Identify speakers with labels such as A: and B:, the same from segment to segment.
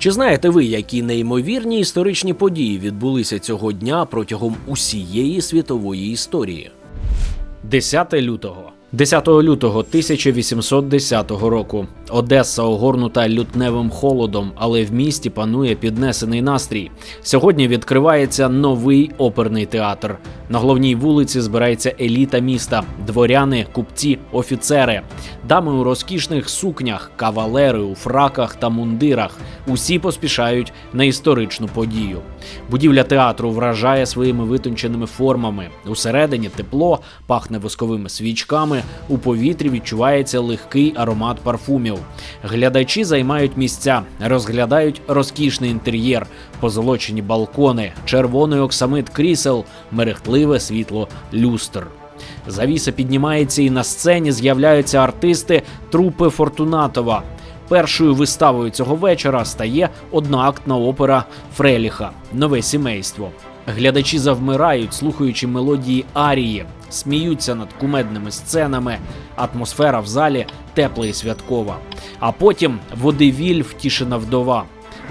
A: Чи знаєте ви, які неймовірні історичні події відбулися цього дня протягом усієї світової історії? 10 лютого. 10 лютого 1810 року Одеса огорнута лютневим холодом, але в місті панує піднесений настрій. Сьогодні відкривається новий оперний театр. На головній вулиці збирається еліта міста: дворяни, купці, офіцери, дами у розкішних сукнях, кавалери у фраках та мундирах. Усі поспішають на історичну подію. Будівля театру вражає своїми витонченими формами. Усередині тепло, пахне восковими свічками. У повітрі відчувається легкий аромат парфумів. Глядачі займають місця, розглядають розкішний інтер'єр, позолочені балкони, червоний оксамит крісел, мерехтливе світло люстр. Завіса піднімається і на сцені з'являються артисти трупи Фортунатова. Першою виставою цього вечора стає одноактна опера Фреліха Нове сімейство. Глядачі завмирають, слухаючи мелодії арії, сміються над кумедними сценами. Атмосфера в залі тепла і святкова. А потім водивіль втішена вдова.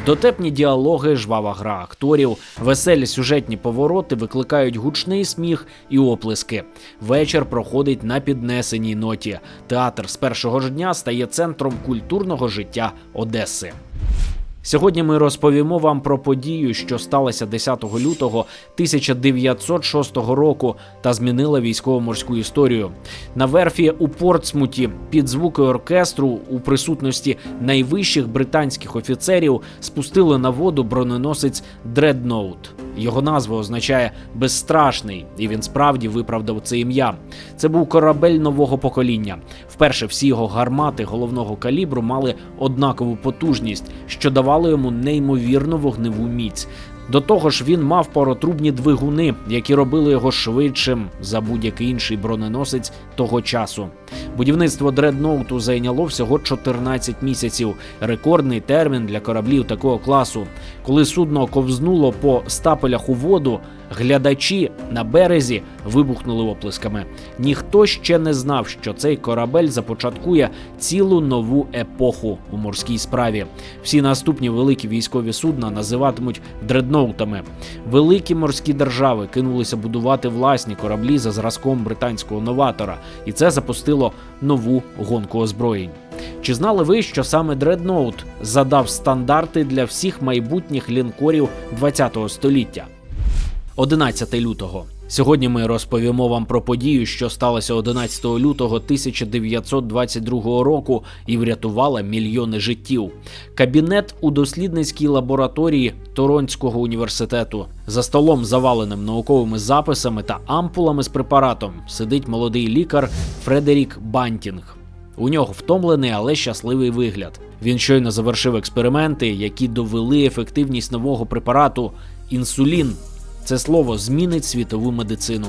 A: Дотепні діалоги, жвава гра акторів, веселі сюжетні повороти викликають гучний сміх і оплески. Вечір проходить на піднесеній ноті. Театр з першого ж дня стає центром культурного життя Одеси. Сьогодні ми розповімо вам про подію, що сталася 10 лютого 1906 року та змінила військово-морську історію. На верфі у Портсмуті під звуки оркестру у присутності найвищих британських офіцерів спустили на воду броненосець Дредноут. Його назва означає безстрашний, і він справді виправдав це ім'я. Це був корабель нового покоління. Вперше всі його гармати головного калібру мали однакову потужність, що давало йому неймовірну вогневу міць. До того ж, він мав паротрубні двигуни, які робили його швидшим за будь-який інший броненосець того часу. Будівництво дредноуту зайняло всього 14 місяців рекордний термін для кораблів такого класу. Коли судно ковзнуло по стапелях у воду, глядачі на березі вибухнули оплесками. Ніхто ще не знав, що цей корабель започаткує цілу нову епоху у морській справі. Всі наступні великі військові судна називатимуть дредноутами. Великі морські держави кинулися будувати власні кораблі за зразком британського новатора, і це запустило нову гонку озброєнь. Чи знали ви, що саме дредноут задав стандарти для всіх майбутніх лінкорів ХХ століття? 11 лютого. Сьогодні ми розповімо вам про подію, що сталося 11 лютого 1922 року і врятувала мільйони життів. Кабінет у дослідницькій лабораторії Торонського університету. За столом, заваленим науковими записами та ампулами з препаратом, сидить молодий лікар Фредерік Бантінг. У нього втомлений, але щасливий вигляд. Він щойно завершив експерименти, які довели ефективність нового препарату інсулін. Це слово змінить світову медицину.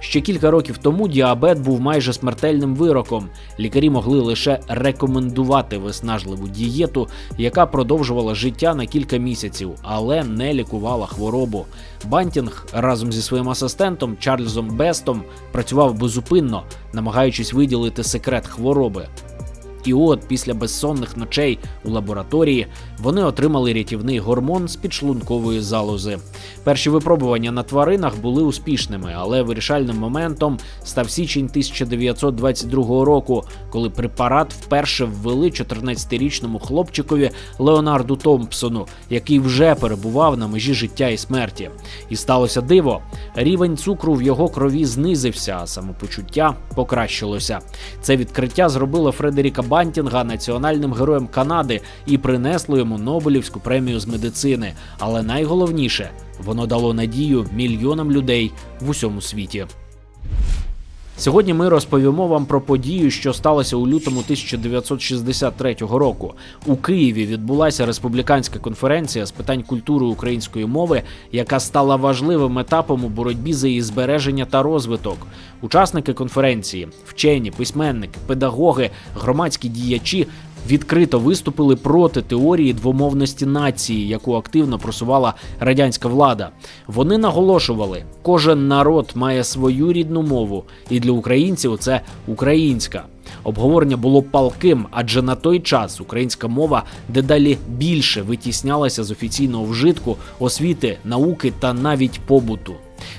A: Ще кілька років тому діабет був майже смертельним вироком. Лікарі могли лише рекомендувати виснажливу дієту, яка продовжувала життя на кілька місяців, але не лікувала хворобу. Бантінг разом зі своїм асистентом Чарльзом Бестом працював безупинно, намагаючись виділити секрет хвороби. І от після безсонних ночей у лабораторії вони отримали рятівний гормон з підшлункової залози. Перші випробування на тваринах були успішними, але вирішальним моментом став січень 1922 року, коли препарат вперше ввели 14-річному хлопчикові Леонарду Томпсону, який вже перебував на межі життя і смерті. І сталося диво: рівень цукру в його крові знизився, а самопочуття покращилося. Це відкриття зробило Фредеріка Бантінга національним героєм Канади і принесло йому Нобелівську премію з медицини. Але найголовніше, воно дало надію мільйонам людей в усьому світі. Сьогодні ми розповімо вам про подію, що сталося у лютому 1963 року. У Києві відбулася республіканська конференція з питань культури української мови, яка стала важливим етапом у боротьбі за її збереження та розвиток. Учасники конференції, вчені, письменники, педагоги, громадські діячі відкрито виступили проти теорії двомовності нації, яку активно просувала радянська влада. Вони наголошували, кожен народ має свою рідну мову, і для українців це українська. Обговорення було палким, адже на той час українська мова дедалі більше витіснялася з офіційного вжитку, освіти, науки та навіть побуту.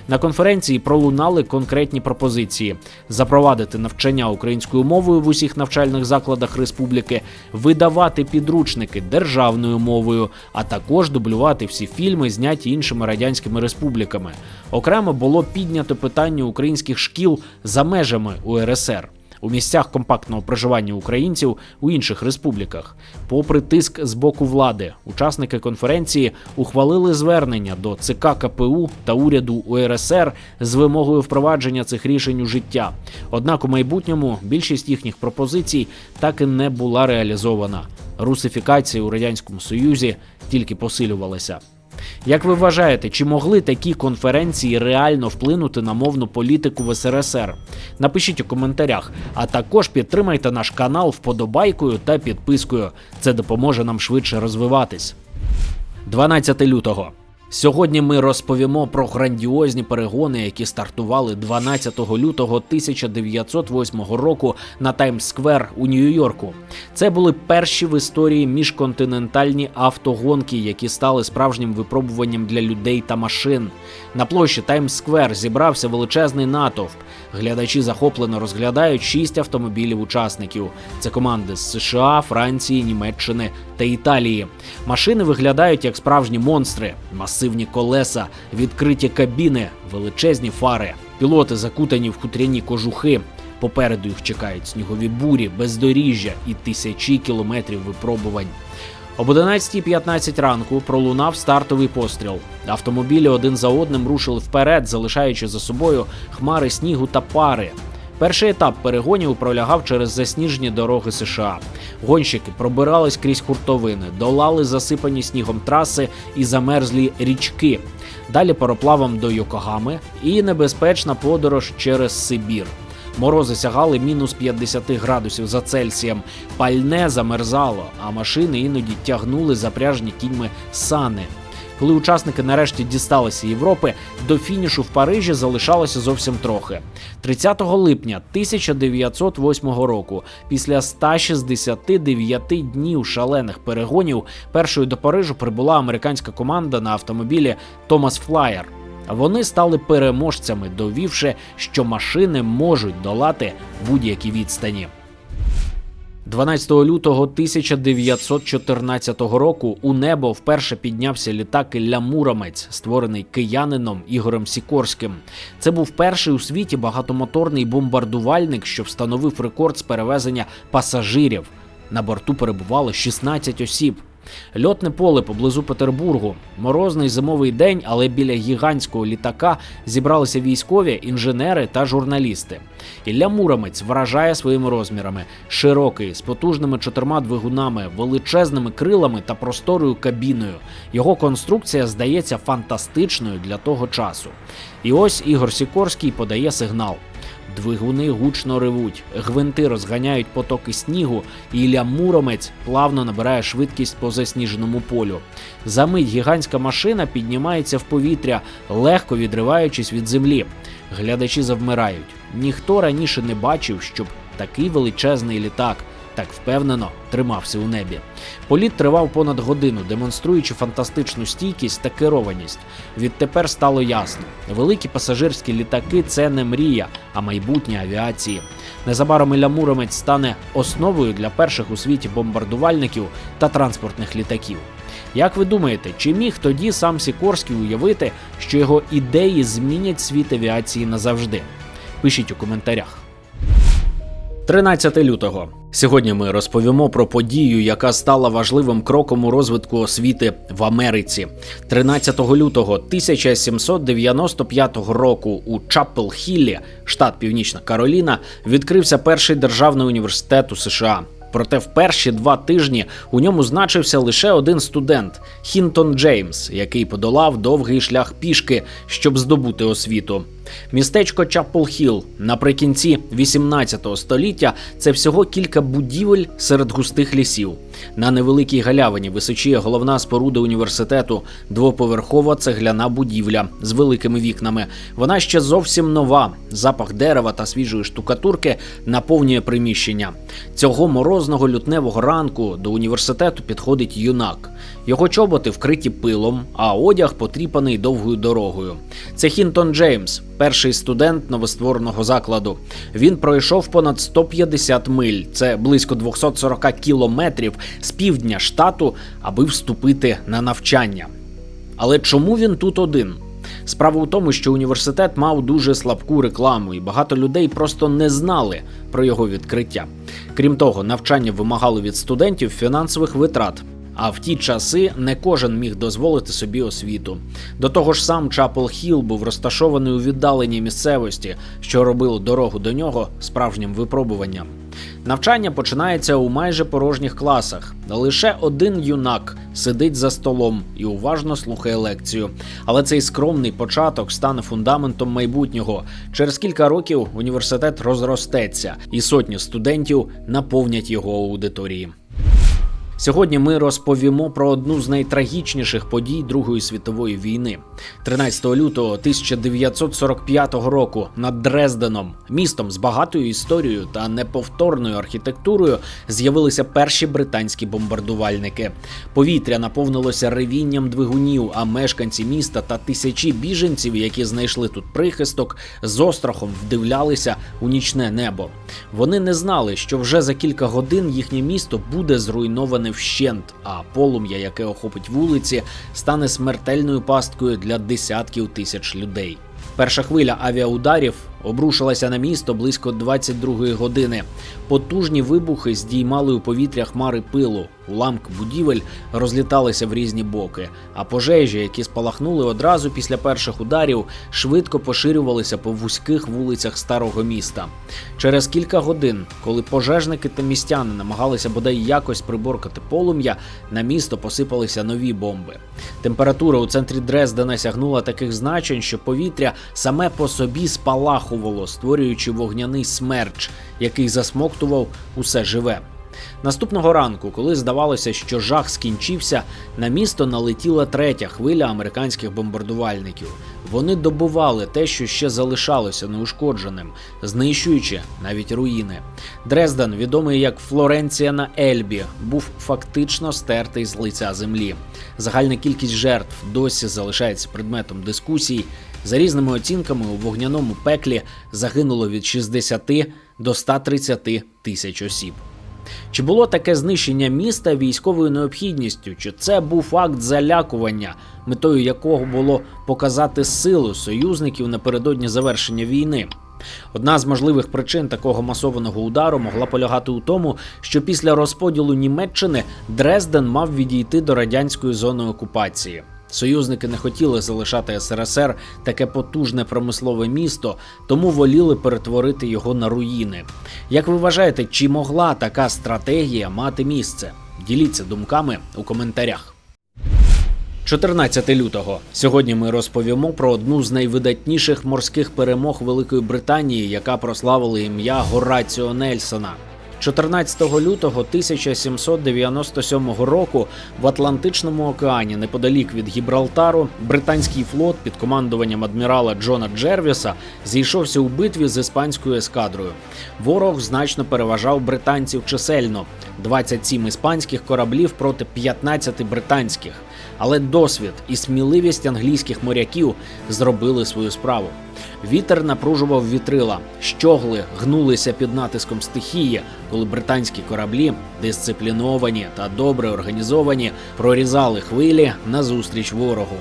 A: На конференції пролунали конкретні пропозиції: запровадити навчання українською мовою в усіх навчальних закладах республіки, видавати підручники державною мовою, а також дублювати всі фільми, зняті іншими радянськими республіками. Окремо було піднято питання українських шкіл за межами УРСР. У місцях компактного проживання українців у інших республіках, попри тиск з боку влади, учасники конференції ухвалили звернення до ЦК КПУ та уряду УРСР з вимогою впровадження цих рішень у життя. Однак у майбутньому більшість їхніх пропозицій так і не була реалізована. Русифікація у радянському союзі тільки посилювалася. Як ви вважаєте, чи могли такі конференції реально вплинути на мовну політику в СРСР? Напишіть у коментарях, а також підтримайте наш канал вподобайкою та підпискою. Це допоможе нам швидше розвиватись. 12 лютого. Сьогодні ми розповімо про грандіозні перегони, які стартували 12 лютого 1908 року на Таймс-сквер у Нью-Йорку. Це були перші в історії міжконтинентальні автогонки, які стали справжнім випробуванням для людей та машин. На площі Таймс-сквер зібрався величезний натовп. Глядачі захоплено розглядають шість автомобілів учасників. Це команди з США, Франції, Німеччини та Італії. Машини виглядають як справжні монстри, масивні колеса, відкриті кабіни, величезні фари. Пілоти закутані в хутряні кожухи. Попереду їх чекають снігові бурі, бездоріжжя і тисячі кілометрів випробувань. Об 11.15 ранку пролунав стартовий постріл. Автомобілі один за одним рушили вперед, залишаючи за собою хмари снігу та пари. Перший етап перегонів пролягав через засніжені дороги США. Гонщики пробирались крізь хуртовини, долали засипані снігом траси і замерзлі річки. Далі пароплавом до Йокогами і небезпечна подорож через Сибір. Морози сягали мінус 50 градусів за Цельсієм, пальне замерзало, а машини іноді тягнули запряжені кіньми сани. Коли учасники нарешті дісталися Європи, до фінішу в Парижі залишалося зовсім трохи. 30 липня 1908 року, після 169 днів шалених перегонів, першою до Парижу прибула американська команда на автомобілі Томас Флаєр. Вони стали переможцями, довівши, що машини можуть долати будь-які відстані. 12 лютого 1914 року у небо вперше піднявся літак Ілля Муромець, створений киянином Ігорем Сікорським. Це був перший у світі багатомоторний бомбардувальник, що встановив рекорд з перевезення пасажирів. На борту перебувало 16 осіб. Льотне поле поблизу Петербургу. Морозний зимовий день, але біля гігантського літака зібралися військові, інженери та журналісти. Ілля Муромець вражає своїми розмірами: широкий, з потужними чотирма двигунами, величезними крилами та просторою кабіною. Його конструкція здається фантастичною для того часу. І ось Ігор Сікорський подає сигнал. Двигуни гучно ревуть, гвинти розганяють потоки снігу, і Ілля Муромець плавно набирає швидкість по засніженому полю. Замить гігантська машина піднімається в повітря, легко відриваючись від землі. Глядачі завмирають. Ніхто раніше не бачив, щоб такий величезний літак так впевнено тримався у небі. Політ тривав понад годину, демонструючи фантастичну стійкість та керованість. Відтепер стало ясно: великі пасажирські літаки це не мрія, а майбутнє авіації. Незабаром Ілля Муромець стане основою для перших у світі бомбардувальників та транспортних літаків. Як ви думаєте, чи міг тоді сам Сікорський уявити, що його ідеї змінять світ авіації назавжди? Пишіть у коментарях. 13 лютого. Сьогодні ми розповімо про подію, яка стала важливим кроком у розвитку освіти в Америці. 13 лютого 1795 року у Чапел Хіллі, штат Північна Кароліна, відкрився перший державний університет у США. Проте в перші два тижні у ньому значився лише один студент Хінтон Джеймс, який подолав довгий шлях пішки, щоб здобути освіту. Містечко Чапл Хіл наприкінці 18 століття це всього кілька будівель серед густих лісів. На невеликій галявині височіє головна споруда університету, двоповерхова цегляна будівля з великими вікнами. Вона ще зовсім нова. Запах дерева та свіжої штукатурки наповнює приміщення. Цього морозного лютневого ранку до університету підходить юнак. Його чоботи вкриті пилом, а одяг потріпаний довгою дорогою. Це Хінтон Джеймс, перший студент новоствореного закладу. Він пройшов понад 150 миль, це близько 240 кілометрів з півдня штату, аби вступити на навчання. Але чому він тут один? Справа у тому, що університет мав дуже слабку рекламу, і багато людей просто не знали про його відкриття. Крім того, навчання вимагало від студентів фінансових витрат. А в ті часи не кожен міг дозволити собі освіту. До того ж, сам Чапел Хіл був розташований у віддаленій місцевості, що робило дорогу до нього справжнім випробуванням. Навчання починається у майже порожніх класах. Лише один юнак сидить за столом і уважно слухає лекцію. Але цей скромний початок стане фундаментом майбутнього. Через кілька років університет розростеться, і сотні студентів наповнять його аудиторії. Сьогодні ми розповімо про одну з найтрагічніших подій Другої світової війни. 13 лютого 1945 року над Дрезденом, містом з багатою історією та неповторною архітектурою, з'явилися перші британські бомбардувальники. Повітря наповнилося ревінням двигунів, а мешканці міста та тисячі біженців, які знайшли тут прихисток, з острахом вдивлялися у нічне небо. Вони не знали, що вже за кілька годин їхнє місто буде зруйноване вщент, а полум'я, яке охопить вулиці, стане смертельною пасткою для десятків тисяч людей. Перша хвиля авіаударів обрушилася на місто близько 22-ї години. Потужні вибухи здіймали у повітря хмари пилу. Уламки будівель розліталися в різні боки, а пожежі, які спалахнули одразу після перших ударів, швидко поширювалися по вузьких вулицях старого міста. Через кілька годин, коли пожежники та містяни намагалися бодай якось приборкати полум'я, на місто посипалися нові бомби. Температура у центрі Дрездена сягнула таких значень, що повітря саме по собі спалахувало, створюючи вогняний смерч, який засмоктував усе живе. Наступного ранку, коли здавалося, що жах скінчився, на місто налетіла третя хвиля американських бомбардувальників. Вони добували те, що ще залишалося неушкодженим, знищуючи навіть руїни. Дрезден, відомий як Флоренція на Ельбі, був фактично стертий з лиця землі. Загальна кількість жертв досі залишається предметом дискусій. За різними оцінками, у вогняному пеклі загинуло від 60 до 130 тисяч осіб. Чи було таке знищення міста військовою необхідністю? Чи це був акт залякування, метою якого було показати силу союзників напередодні завершення війни? Одна з можливих причин такого масованого удару могла полягати у тому, що після розподілу Німеччини Дрезден мав відійти до радянської зони окупації. Союзники не хотіли залишати СРСР таке потужне промислове місто, тому воліли перетворити його на руїни. Як ви вважаєте, чи могла така стратегія мати місце? Діліться думками у коментарях. 14 лютого. Сьогодні ми розповімо про одну з найвидатніших морських перемог Великої Британії, яка прославила ім'я Гораціо Нельсона. 14 лютого 1797 року в Атлантичному океані, неподалік від Гібралтару, британський флот під командуванням адмірала Джона Джервіса зійшовся у битві з іспанською ескадрою. Ворог значно переважав британців чисельно: 27 іспанських кораблів проти 15 британських. Але досвід і сміливість англійських моряків зробили свою справу. Вітер напружував вітрила, щогли гнулися під натиском стихії, коли британські кораблі, дисципліновані та добре організовані, прорізали хвилі назустріч ворогу.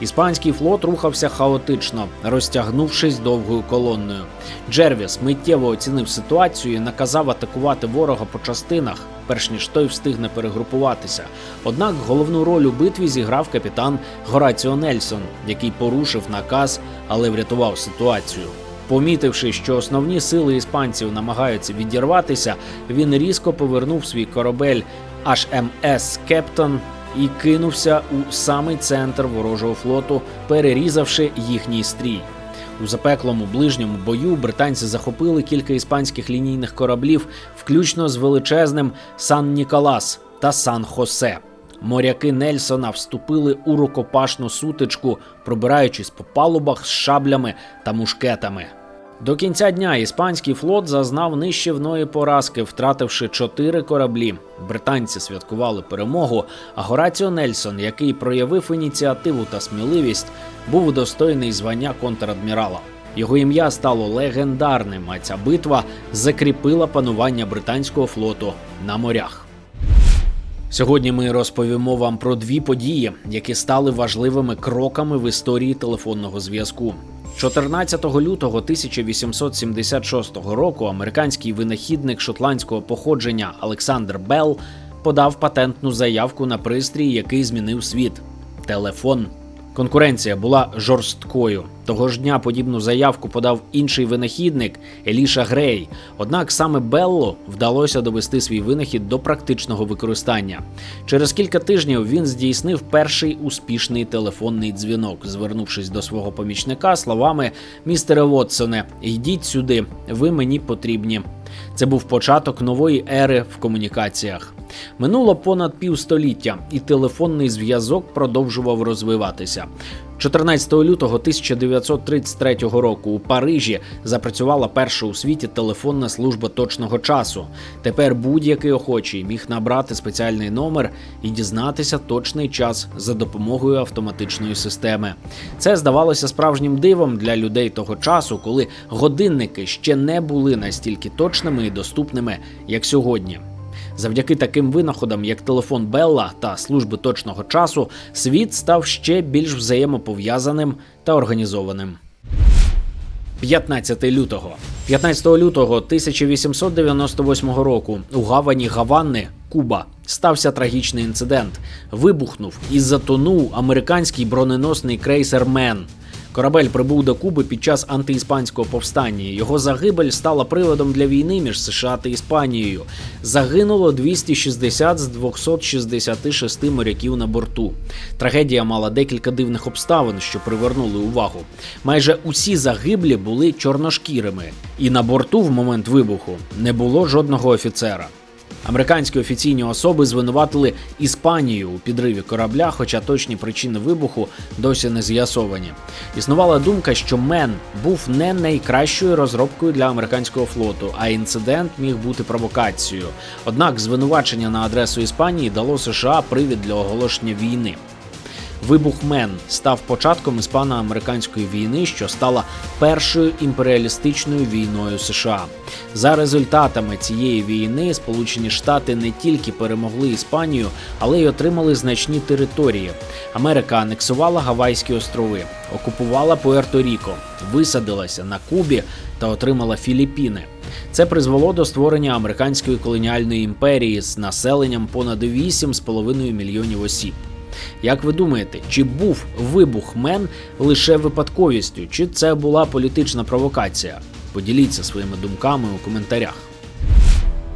A: Іспанський флот рухався хаотично, розтягнувшись довгою колонною. Джервіс миттєво оцінив ситуацію і наказав атакувати ворога по частинах, перш ніж той встигне перегрупуватися. Однак головну роль у битві зіграв капітан Гораціо Нельсон, який порушив наказ, але врятував ситуацію. Помітивши, що основні сили іспанців намагаються відірватися, він різко повернув свій корабель HMS Кептон і кинувся у самий центр ворожого флоту, перерізавши їхній стрій. У запеклому ближньому бою британці захопили кілька іспанських лінійних кораблів, включно з величезним Сан Ніколас та Сан Хосе. Моряки Нельсона вступили у рукопашну сутичку, пробираючись по палубах з шаблями та мушкетами. До кінця дня іспанський флот зазнав нищівної поразки, втративши чотири кораблі. Британці святкували перемогу, а Гораціо Нельсон, який проявив ініціативу та сміливість, був удостоєний звання контрадмірала. Його ім'я стало легендарним, а ця битва закріпила панування британського флоту на морях. Сьогодні ми розповімо вам про дві події, які стали важливими кроками в історії телефонного зв'язку. 14 лютого 1876 року американський винахідник шотландського походження Олександр Белл подав патентну заявку на пристрій, який змінив світ телефон. Конкуренція була жорсткою. Того ж дня подібну заявку подав інший винахідник Еліша Грей. Однак саме Беллу вдалося довести свій винахід до практичного використання. Через кілька тижнів він здійснив перший успішний телефонний дзвінок, звернувшись до свого помічника словами: Містере Вотсоне, йдіть сюди, ви мені потрібні. Це був початок нової ери в комунікаціях. Минуло понад півстоліття, і телефонний зв'язок продовжував розвиватися. 14 лютого 1933 року у Парижі запрацювала перша у світі телефонна служба точного часу. Тепер будь-який охочий міг набрати спеціальний номер і дізнатися точний час за допомогою автоматичної системи. Це здавалося справжнім дивом для людей того часу, коли годинники ще не були настільки точними і доступними, як сьогодні. Завдяки таким винаходам, як телефон Белла та служби точного часу, світ став ще більш взаємопов'язаним та організованим. 15 лютого 15 лютого 1898 року у гавані Гаванни, Куба, стався трагічний інцидент. Вибухнув і затонув американський броненосний крейсер Мен. Корабель прибув до Куби під час антиіспанського повстання. Його загибель стала приводом для війни між США та Іспанією. Загинуло 260 з 266 моряків на борту. Трагедія мала декілька дивних обставин, що привернули увагу. Майже усі загиблі були чорношкірими, і на борту в момент вибуху не було жодного офіцера. Американські офіційні особи звинуватили Іспанію у підриві корабля, хоча точні причини вибуху досі не з'ясовані. Існувала думка, що Мен був не найкращою розробкою для американського флоту, а інцидент міг бути провокацією. Однак звинувачення на адресу Іспанії дало США привід для оголошення війни. Вибух Мен став початком іспано-американської війни, що стала першою імперіалістичною війною США. За результатами цієї війни Сполучені Штати не тільки перемогли Іспанію, але й отримали значні території. Америка анексувала Гавайські острови, окупувала Пуерто-Ріко, висадилася на Кубі та отримала Філіппіни. Це призвело до створення американської колоніальної імперії з населенням понад 8,5 мільйонів осіб. Як ви думаєте, чи був вибух Мен лише випадковістю, чи це була політична провокація? Поділіться своїми думками у коментарях.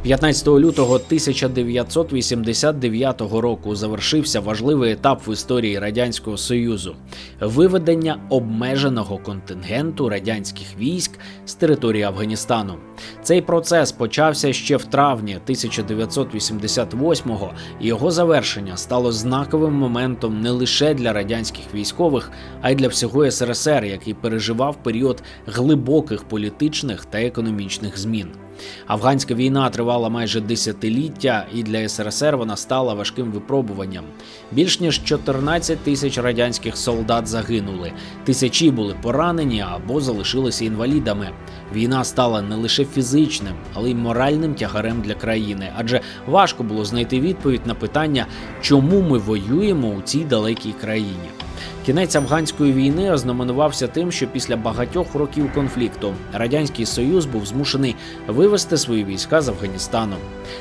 A: 15 лютого 1989 року завершився важливий етап в історії радянського союзу виведення обмеженого контингенту радянських військ з території Афганістану. Цей процес почався ще в травні 1988-го, і його завершення стало знаковим моментом не лише для радянських військових, а й для всього СРСР, який переживав період глибоких політичних та економічних змін. Афганська війна тривала майже десятиліття, і для СРСР вона стала важким випробуванням. Більш ніж 14 тисяч радянських солдат загинули, тисячі були поранені або залишилися інвалідами. Війна стала не лише фізичним, але й моральним тягарем для країни, адже важко було знайти відповідь на питання, чому ми воюємо у цій далекій країні. Кінець афганської війни ознаменувався тим, що після багатьох років конфлікту радянський союз був змушений вивести свої війська з Афганістану.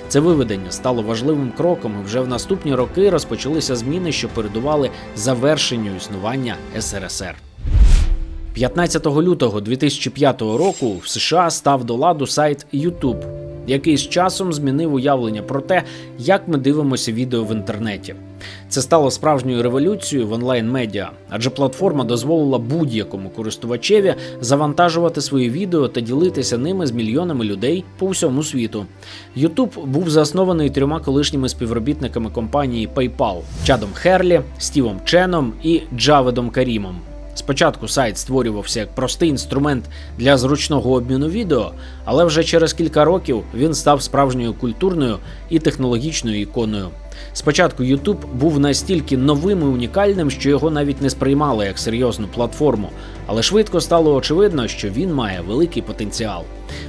A: Це виведення стало важливим кроком. і Вже в наступні роки розпочалися зміни, що передували завершенню існування СРСР. 15 лютого 2005 року в США став до ладу сайт YouTube, який з часом змінив уявлення про те, як ми дивимося відео в інтернеті. Це стало справжньою революцією в онлайн-медіа, адже платформа дозволила будь-якому користувачеві завантажувати свої відео та ділитися ними з мільйонами людей по всьому світу. YouTube був заснований трьома колишніми співробітниками компанії PayPal – Чадом Херлі, Стівом Ченом і Джаведом Карімом. Спочатку сайт створювався як простий інструмент для зручного обміну відео, але вже через кілька років він став справжньою культурною і технологічною іконою. Спочатку YouTube був настільки новим і унікальним, що його навіть не сприймали як серйозну платформу, але швидко стало очевидно, що він має великий потенціал.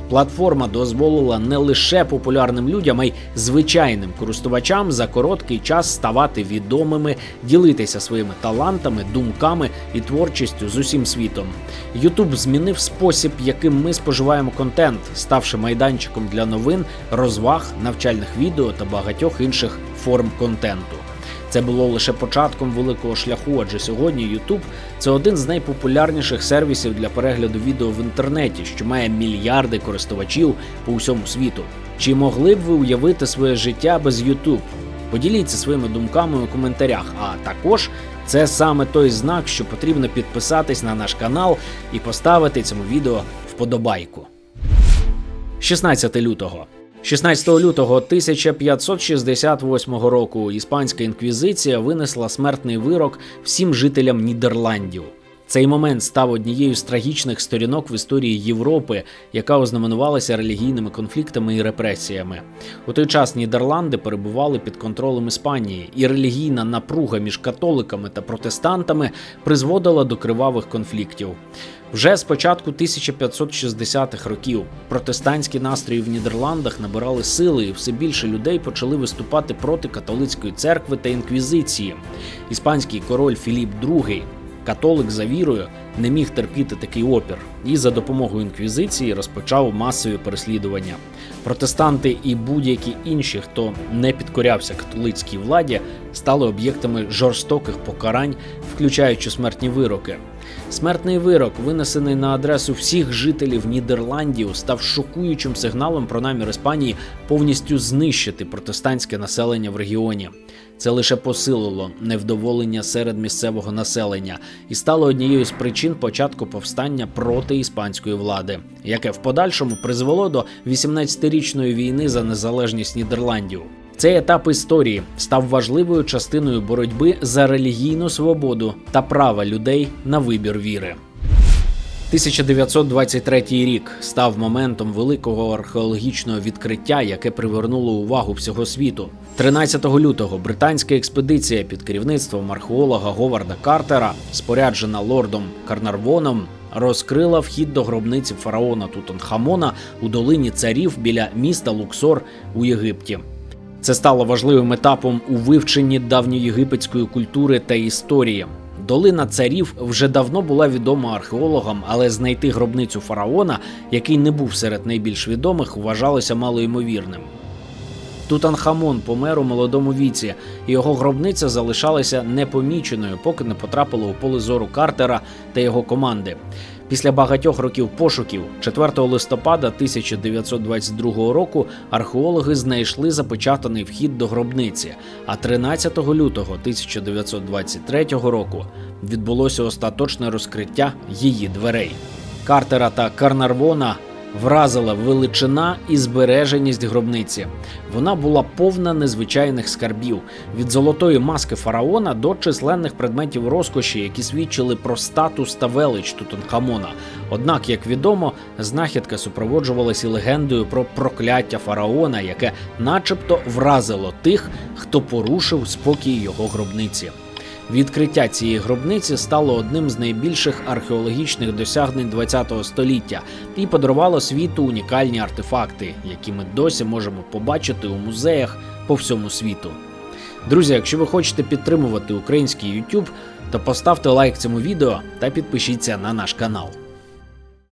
A: Платформа дозволила не лише популярним людям, а й звичайним користувачам за короткий час ставати відомими, ділитися своїми талантами, думками і творчістю з усім світом. YouTube змінив спосіб, яким ми споживаємо контент, ставши майданчиком для новин, розваг, навчальних відео та багатьох інших форм контенту. Це було лише початком великого шляху, адже сьогодні YouTube – це один з найпопулярніших сервісів для перегляду відео в інтернеті, що має мільярди користувачів по всьому світу. Чи могли б ви уявити своє життя без YouTube? Поділіться своїми думками у коментарях. А також це саме той знак, що потрібно підписатись на наш канал і поставити цьому відео вподобайку. 16 лютого. 16 лютого 1568 року іспанська інквізиція винесла смертний вирок всім жителям Нідерландів. Цей момент став однією з трагічних сторінок в історії Європи, яка ознаменувалася релігійними конфліктами і репресіями. У той час Нідерланди перебували під контролем Іспанії, і релігійна напруга між католиками та протестантами призводила до кривавих конфліктів. Вже з початку 1560-х років протестантські настрої в Нідерландах набирали сили, і все більше людей почали виступати проти католицької церкви та інквізиції. Іспанський король Філіп II Католик за вірою не міг терпіти такий опір і за допомогою інквізиції розпочав масові переслідування. Протестанти і будь-які інші, хто не підкорявся католицькій владі, стали об'єктами жорстоких покарань, включаючи смертні вироки. Смертний вирок, винесений на адресу всіх жителів Нідерландів, став шокуючим сигналом про намір Іспанії повністю знищити протестантське населення в регіоні. Це лише посилило невдоволення серед місцевого населення і стало однією з причин початку повстання проти іспанської влади, яке в подальшому призвело до 18-річної війни за незалежність Нідерландів. Цей етап історії став важливою частиною боротьби за релігійну свободу та права людей на вибір віри. 1923 рік став моментом великого археологічного відкриття, яке привернуло увагу всього світу. 13 лютого британська експедиція під керівництвом археолога Говарда Картера, споряджена лордом Карнарвоном, розкрила вхід до гробниці фараона Тутанхамона у долині царів біля міста Луксор у Єгипті. Це стало важливим етапом у вивченні давньоєгипетської культури та історії. Долина царів вже давно була відома археологам, але знайти гробницю фараона, який не був серед найбільш відомих, вважалося малоймовірним. Тутанхамон помер у молодому віці, і його гробниця залишалася непоміченою, поки не потрапила у поле зору Картера та його команди. Після багатьох років пошуків, 4 листопада 1922 року, археологи знайшли запечатаний вхід до гробниці. А 13 лютого 1923 року відбулося остаточне розкриття її дверей. Картера та Карнарвона вразила величина і збереженість гробниці. Вона була повна незвичайних скарбів від золотої маски фараона до численних предметів розкоші, які свідчили про статус та велич Тутанхамона. Однак, як відомо, знахідка супроводжувалася легендою про прокляття фараона, яке, начебто, вразило тих, хто порушив спокій його гробниці. Відкриття цієї гробниці стало одним з найбільших археологічних досягнень ХХ століття і подарувало світу унікальні артефакти, які ми досі можемо побачити у музеях по всьому світу. Друзі, якщо ви хочете підтримувати український YouTube, то поставте лайк цьому відео та підпишіться на наш канал.